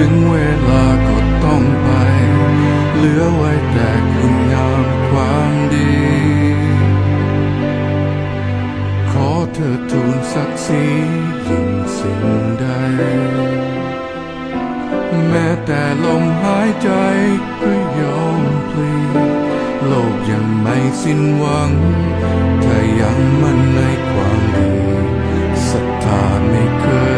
ถึงเวลาก็ต้องไป เหลือไว้แต่คุณงามความดี ขอเธอทูลศักดิ์ศรียิ่งสิ่งใด แม้แต่ลมหายใจก็ยอมพลีโลกยังไม่สิ้นหวัง ถ้ายังมั่นในความดีศรัทธาไม่เคย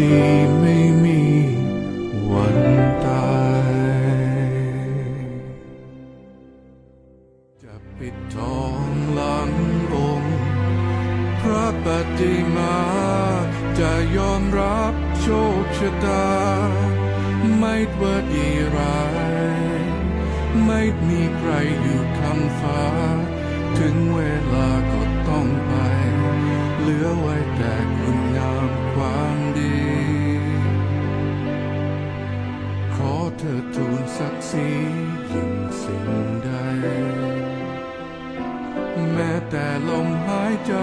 ดีไม่มีวันตายจะปิดทองหลังองค์พระปฏิมาจะยอมรับโชคชะตา ไม่ว่าดีร้าย ไม่มีใครอยู่คำฟ้า ถึงเวลาก็ต้องไป เหลือไว้แต่ แต่ลมหายใจ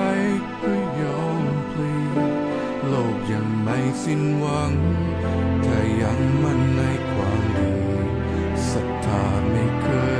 ก็ยอมพลีโลกยังไม่สิ้นหวัง ถ้ายังมั่นในความดีศรัทธาไม่เคย